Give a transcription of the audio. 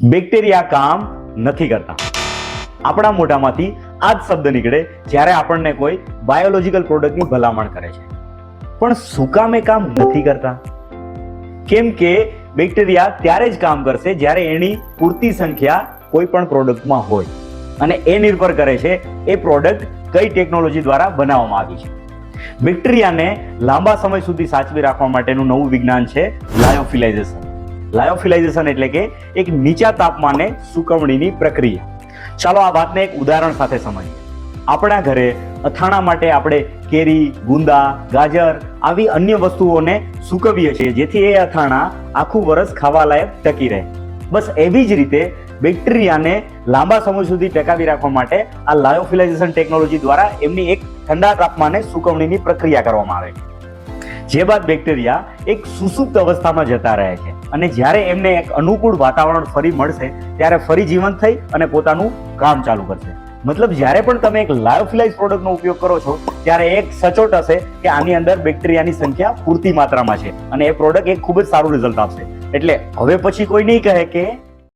Bacteria કામ નથી કરતા. આપણા મોઢામાંથી આ જ શબ્દ નીકળે જ્યારે આપણને કોઈ બાયોલોજીકલ પ્રોડક્ટની ભલામણ કરે છે. પણ શું કામે કામ નથી કરતા? કેમ કે બેક્ટેરિયા ત્યારે જ કામ કરશે જ્યારે એની પૂરતી સંખ્યા કોઈ પણ પ્રોડક્ટમાં હોય. અને એ નિર્ભર કરે છે એ પ્રોડક્ટ કઈ ટેકનોલોજી દ્વારા બનાવવામાં આવી છે. બેક્ટેરિયાને લાંબા સમય સુધી સાચવી રાખવા માટેનું નવું વિજ્ઞાન છે લાયોફિલાઇઝેશન લાયોફિલાઇઝેશન એટલે કે એક નીચા તાપમાને સુકવણીની પ્રક્રિયા. ચાલો આ વાતને એક ઉદાહરણ સાથે સમજીએ. આપણા ઘરે અથાણા માટે આપણે કેરી, ગુંદા, ગાજર આવી અન્ય વસ્તુઓને સૂકવીએ છીએ જેથી એ અથાણા આખું વરસ ખાવાલાયક ટકી રહે. બસ એવી જ રીતે બેક્ટેરિયાને લાંબા સમય સુધી ટકાવી રાખવા માટે આ લાયોફિલાઇઝેશન ટેકનોલોજી દ્વારા એમની એક ઠંડા તાપમાને સુકવણીની પ્રક્રિયા કરવામાં આવે છે. જે બાદ બેક્ટેરિયા એક સુસુપ્ત અવસ્થામાં જતા રહે છે. અને જ્યારે એમને એક અનુકૂળ વાતાવરણ ફરી મળશે, ત્યારે ફરી જીવંત થઈ અને પોતાનું કામ ચાલુ કરશે. મતલબ જ્યારે પણ તમે એક લાયોફિલાઇઝ પ્રોડક્ટનો ઉપયોગ કરો છો, ત્યારે એક સચોટ હશે કે આની અંદર બેક્ટેરિયાની સંખ્યા પૂરતી માત્રામાં છે. અને એ પ્રોડક્ટ એક ખૂબ જ સારું રિઝલ્ટ આપશે. એટલે હવે પછી કોઈ નહીં કહે કે